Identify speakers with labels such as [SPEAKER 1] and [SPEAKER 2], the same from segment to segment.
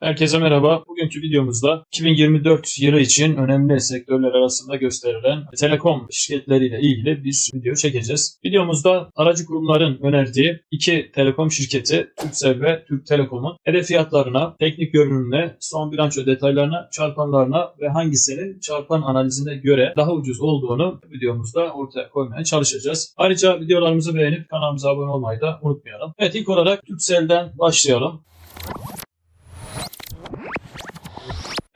[SPEAKER 1] Herkese merhaba. Bugünkü videomuzda 2024 yılı için önemli sektörler arasında gösterilen telekom şirketleriyle ilgili bir video çekeceğiz. Videomuzda aracı kurumların önerdiği iki telekom şirketi Turkcell ve Türk Telekom'un hedef fiyatlarına, teknik görünümüne, son bilanço detaylarına, çarpanlarına ve hangisinin çarpan analizine göre daha ucuz olduğunu videomuzda ortaya koymaya çalışacağız. Ayrıca videolarımızı beğenip kanalımıza abone olmayı da unutmayalım. Evet ilk olarak Turkcell'den başlayalım.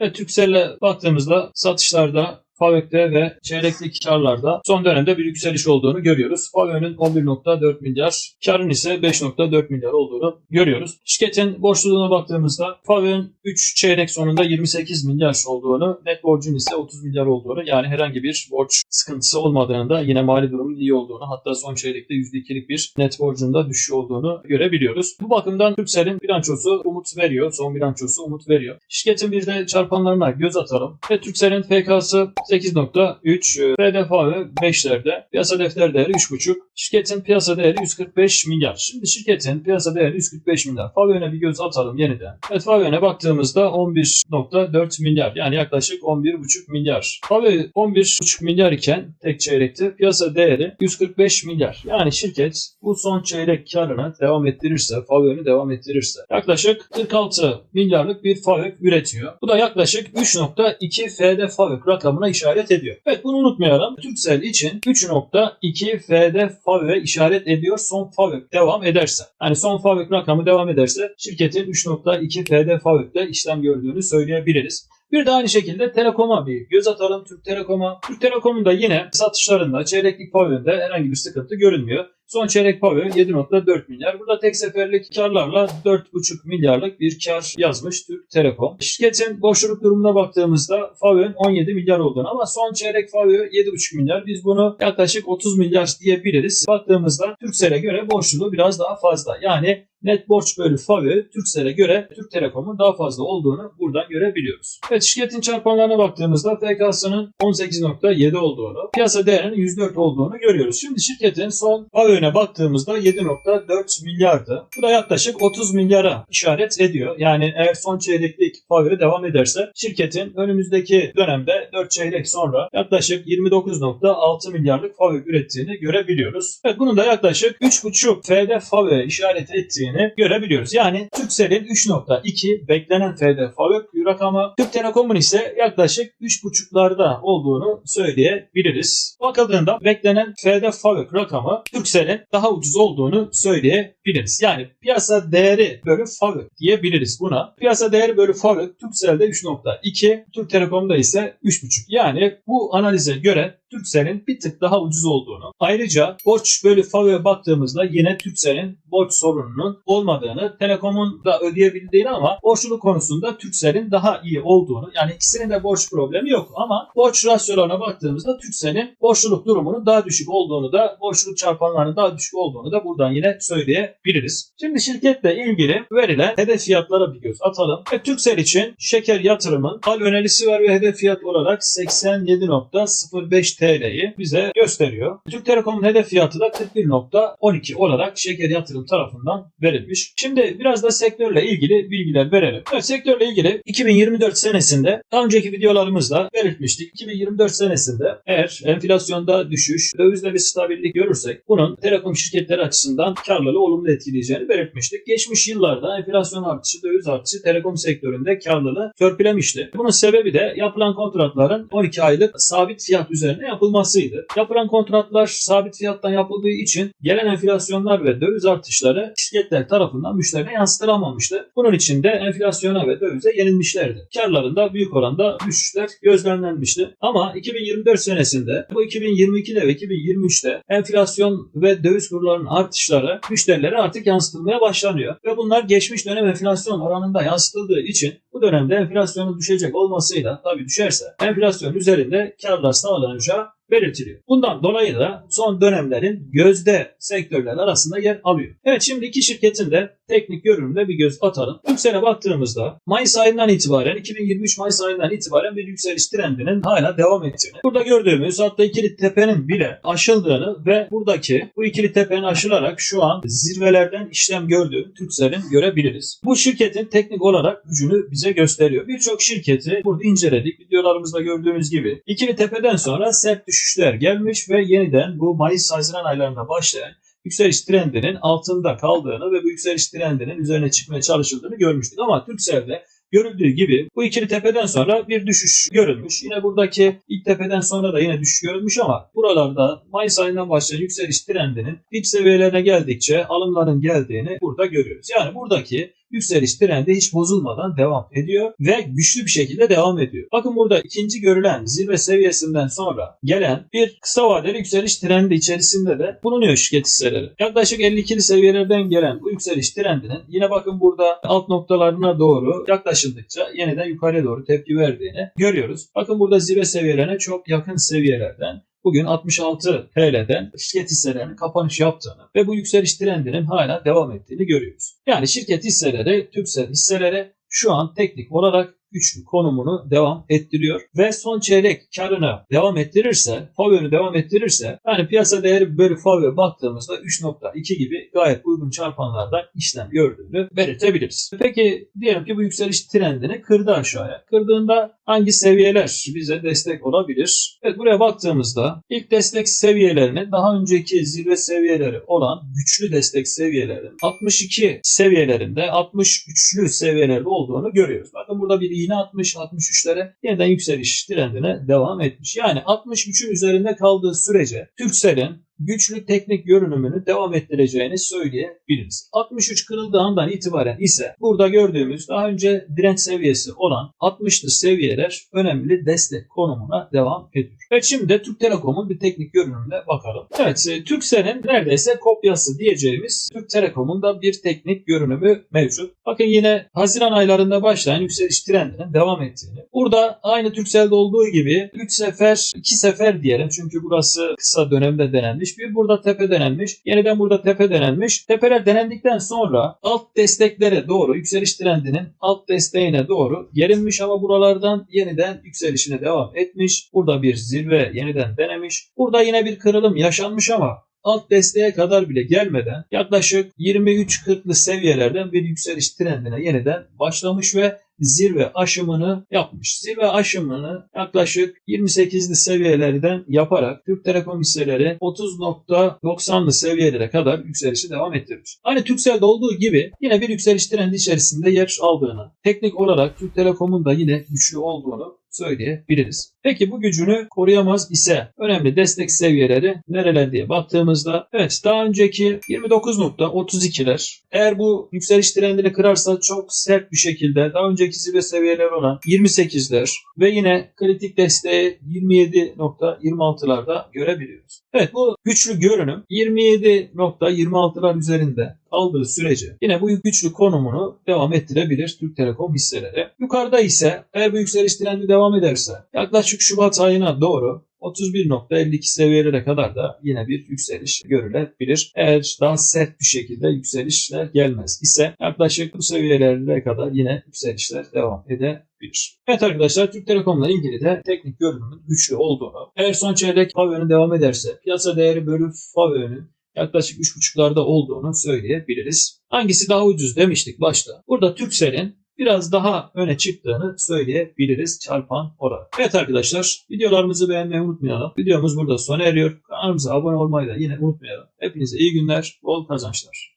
[SPEAKER 1] Ve Turkcell'e baktığımızda satışlarda FAVÖK'te ve çeyreklik karlarda son dönemde bir yükseliş olduğunu görüyoruz. FAVÖK'ün 11.4 milyar, karın ise 5.4 milyar olduğunu görüyoruz. Şirketin borçluluğuna baktığımızda FAVÖK'ün 3 çeyrek sonunda 28 milyar olduğunu, net borcun ise 30 milyar olduğunu yani herhangi bir borç sıkıntısı olmadığını da yine mali durumun iyi olduğunu hatta son çeyrekte %2'lik bir net borcunda düşüş olduğunu görebiliyoruz. Bu bakımdan Turkcell'in bilançosu umut veriyor. Son bilançosu umut veriyor. Şirketin bir de çarpanlarına göz atalım. Ve Turkcell'in FK'sı 8.3, FDF'ı 5'lerde, piyasa defter değeri 3.5, şirketin piyasa değeri 145 milyar. Şimdi şirketin piyasa değeri 145 milyar. Favion'a bir göz atalım yeniden. Evet Favion'a baktığımızda 11.4 milyar yani yaklaşık 11.5 milyar. Favion 11.5 milyar iken tek çeyrekte piyasa değeri 145 milyar. Yani şirket bu son çeyrek karını devam ettirirse, Favion'u devam ettirirse yaklaşık 46 milyarlık bir Favök üretiyor. Bu da yaklaşık 3.2 FD Favök rakamına işaret ediyor. Evet bunu unutmayalım. Turkcell için 3.2 FD Favök'e işaret ediyor son Favök devam ederse. Yani son Favök rakamı devam ederse şirketin 3.2 FD Favök'te işlem gördüğünü söyleyebiliriz. Bir de aynı şekilde Telekom'a bir göz atalım Türk Telekom'a. Türk Telekom'un da yine satışlarında çeyreklik pavyonda herhangi bir sıkıntı görünmüyor. Son çeyrek pavyon 7.4 milyar. Burada tek seferlik karlarla 4.5 milyarlık bir kar yazmış Türk Telekom. Şirketin borçluluk durumuna baktığımızda pavyon 17 milyar olduğunu ama son çeyrek pavyon 7.5 milyar. Biz bunu yaklaşık 30 milyar diyebiliriz. Baktığımızda Türkcell'e göre borçluluğu biraz daha fazla. Yani net borç bölü FAVÖ Turkcell'e göre Türk Telekom'un daha fazla olduğunu buradan görebiliyoruz. Evet şirketin çarpanlarına baktığımızda FK'sının 18.7 olduğunu, piyasa değerinin 104 olduğunu görüyoruz. Şimdi şirketin son FAVÖ'ne baktığımızda 7.4 milyardı. Bu da yaklaşık 30 milyara işaret ediyor. Yani eğer son çeyreklik FAVÖ devam ederse şirketin önümüzdeki dönemde 4 çeyrek sonra yaklaşık 29.6 milyarlık FAVÖ ürettiğini görebiliyoruz. Evet bunun da yaklaşık 3.5 FD FAVÖ işaret ettiğini görebiliyoruz. Yani Turkcell'in 3.2 beklenen FD FAVÖK rakamı, Türk Telekom'un ise yaklaşık 3.5'larda olduğunu söyleyebiliriz. Bakıldığında beklenen FD FAVÖK rakamı Turkcell'in daha ucuz olduğunu söyleyebiliriz. Yani piyasa değeri bölü FAVÖK diyebiliriz buna. Piyasa değeri bölü FAVÖK Turkcell'de 3.2, Türk Telekom'da ise 3.5. Yani bu analize göre Turkcell'in bir tık daha ucuz olduğunu. Ayrıca borç bölü FAVÖ'ye baktığımızda yine Turkcell'in borç sorununun olmadığını, Telekom'un da ödeyebildiğini ama borçluluk konusunda Turkcell'in daha iyi olduğunu yani ikisinin de borç problemi yok ama borç rasyolarına baktığımızda Turkcell'in borçluluk durumunun daha düşük olduğunu da borçluluk çarpanlarının daha düşük olduğunu da buradan yine söyleyebiliriz. Şimdi şirketle ilgili verilen hedef fiyatlara bir göz atalım. Ve Turkcell için şeker yatırımın hal önerisi var ve hedef fiyat olarak 87.05 TL'yi bize gösteriyor. Türk Telekom'un hedef fiyatı da 41.12 olarak şeker yatırım tarafından verilmiş. Şimdi biraz da sektörle ilgili bilgiler verelim. Evet, sektörle ilgili 2024 senesinde daha önceki videolarımızda belirtmiştik. 2024 senesinde eğer enflasyonda düşüş, dövizde bir stabillik görürsek bunun telekom şirketleri açısından karlılığı olumlu etkileyeceğini belirtmiştik. Geçmiş yıllarda enflasyon artışı, döviz artışı telekom sektöründe karlılığı törpülemişti. Bunun sebebi de yapılan kontratların 12 aylık sabit fiyat üzerine yapılmasıydı. Yapılan kontratlar sabit fiyattan yapıldığı için gelen enflasyonlar ve döviz artışları şirketler tarafından müşterine yansıtılamamıştı. Bunun için de enflasyona ve dövize yenilmişlerdi. Karlarında büyük oranda düşüşler gözlemlenmişti. Ama 2024 senesinde bu 2022'de ve 2023'te enflasyon ve döviz kurlarının artışları müşterilere artık yansıtılmaya başlanıyor. Ve bunlar geçmiş dönem enflasyon oranında yansıtıldığı için bu dönemde enflasyonun düşecek olmasıyla tabii düşerse enflasyon üzerinde karlar sağlanacağı belirtiliyor. Bundan dolayı da son dönemlerin gözde sektörler arasında yer alıyor. Evet şimdi iki şirketin de teknik görünümüne bir göz atalım. Türksel'e baktığımızda Mayıs ayından itibaren 2023 Mayıs ayından itibaren bir yükseliş trendinin hala devam ettiğini. Burada gördüğümüz hatta ikili tepenin bile aşıldığını ve buradaki bu ikili tepenin aşılarak şu an zirvelerden işlem gördüğünü Türksel'in görebiliriz. Bu şirketin teknik olarak gücünü bize gösteriyor. Birçok şirketi burada inceledik. Videolarımızda gördüğünüz gibi ikili tepeden sonra sert düşüşler gelmiş ve yeniden bu Mayıs-Haziran aylarında başlayan yükseliş trendinin altında kaldığını ve bu yükseliş trendinin üzerine çıkmaya çalışıldığını görmüştük. Ama Türkcell'de görüldüğü gibi bu ikili tepeden sonra bir düşüş görülmüş. Yine buradaki ilk tepeden sonra da yine düşüş görülmüş ama buralarda Mayıs ayından başlayan yükseliş trendinin dip seviyelerine geldikçe alımların geldiğini burada görüyoruz. Yani buradaki yükseliş trendi hiç bozulmadan devam ediyor ve güçlü bir şekilde devam ediyor. Bakın burada ikinci görülen zirve seviyesinden sonra gelen bir kısa vadeli yükseliş trendi içerisinde de bulunuyor şirket hisseleri. Yaklaşık 52'li seviyelerden gelen bu yükseliş trendinin yine bakın burada alt noktalarına doğru yaklaşıldıkça yeniden yukarıya doğru tepki verdiğini görüyoruz. Bakın burada zirve seviyelerine çok yakın seviyelerden bugün 66 TL'den şirket hisselerinin kapanış yaptığını ve bu yükseliş trendinin hala devam ettiğini görüyoruz. Yani şirket hisseleri, Türksel hisseleri şu an teknik olarak güçlü konumunu devam ettiriyor ve son çeyrek karını devam ettirirse, FAVÖ'nü devam ettirirse yani piyasa değeri bölü FAVÖ baktığımızda 3.2 gibi gayet uygun çarpanlardan işlem gördüğünü belirtebiliriz. Peki diyelim ki bu yükseliş trendini kırdı aşağıya. Kırdığında hangi seviyeler bize destek olabilir? Evet buraya baktığımızda ilk destek seviyelerinin daha önceki zirve seviyeleri olan güçlü destek seviyelerinin 62 seviyelerinde 63'lü seviyelerde olduğunu görüyoruz. Bakın burada bir iğne 60 63'lere yeniden yükseliş trendine devam etmiş. Yani 63'ün üzerinde kaldığı sürece Türksel'in güçlü teknik görünümünü devam ettireceğini söyleyebiliriz. 63 kırıldığı andan itibaren ise burada gördüğümüz daha önce direnç seviyesi olan 60'lı seviyeler önemli destek konumuna devam ediyor. Evet şimdi de Türk Telekom'un bir teknik görünümüne bakalım. Evet e, Türkcell'in neredeyse kopyası diyeceğimiz Türk Telekom'un da bir teknik görünümü mevcut. Bakın yine Haziran aylarında başlayan yükseliş trendinin devam ettiğini. Burada aynı Türkcell'de olduğu gibi 3 sefer 2 sefer diyelim çünkü burası kısa dönemde denenmiş. Bir burada tepe denenmiş. Yeniden burada tepe denenmiş. Tepeler denendikten sonra alt desteklere doğru yükseliş trendinin alt desteğine doğru gerilmiş ama buralardan yeniden yükselişine devam etmiş. Burada bir zirve yeniden denemiş. Burada yine bir kırılım yaşanmış ama alt desteğe kadar bile gelmeden yaklaşık 23-40'lı seviyelerden bir yükseliş trendine yeniden başlamış ve zirve aşımını yapmış. Zirve aşımını yaklaşık 28'li seviyelerden yaparak Türk Telekom hisseleri 30.90'lı seviyelere kadar yükselişi devam ettirmiş. Aynı Türkcell'de olduğu gibi yine bir yükseliş trendi içerisinde yer aldığını, teknik olarak Türk Telekom'un da yine güçlü olduğunu söyleyebiliriz. Peki bu gücünü koruyamaz ise önemli destek seviyeleri nereler diye baktığımızda evet daha önceki 29.32'ler eğer bu yükseliş trendini kırarsa çok sert bir şekilde daha önceki zirve seviyeleri olan 28'ler ve yine kritik desteği 27.26'larda görebiliyoruz. Evet bu güçlü görünüm 27.26'lar üzerinde aldığı sürece yine bu güçlü konumunu devam ettirebilir Türk Telekom hisseleri. Yukarıda ise eğer bu yükseliş trendi devam ederse yaklaşık Şubat ayına doğru 31.52 seviyelere kadar da yine bir yükseliş görülebilir. Eğer daha sert bir şekilde yükselişler gelmez ise yaklaşık bu seviyelere kadar yine yükselişler devam edebilir. Evet arkadaşlar Türk Telekom'la ilgili de teknik görünümün güçlü olduğunu, eğer son çeyrek FAVÖ'nün devam ederse piyasa değeri bölü FAVÖ'nün yaklaşık 3.5'larda olduğunu söyleyebiliriz. Hangisi daha ucuz demiştik başta. Burada Turkcell'in biraz daha öne çıktığını söyleyebiliriz çarpan olarak. Evet arkadaşlar videolarımızı beğenmeyi unutmayalım. Videomuz burada sona eriyor. Kanalımıza abone olmayı da yine unutmayalım. Hepinize iyi günler, bol kazançlar.